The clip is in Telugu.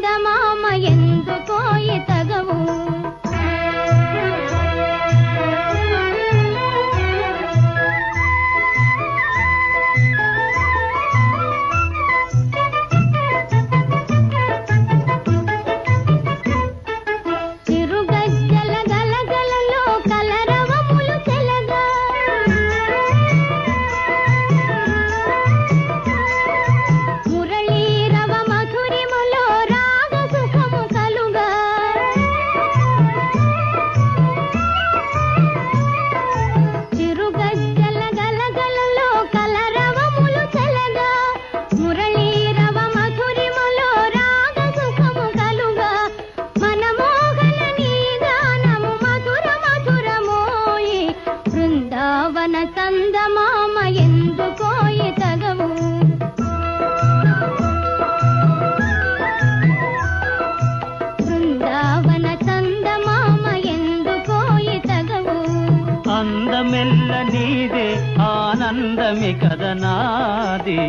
చందమామ ఎందుకో ఇత మన చందమామ ఎందుకో ఎతగవు బృందావన చందమామ ఎందుకో ఎతగవు అందమెల్ల నీదే ఆనందమి కదనాది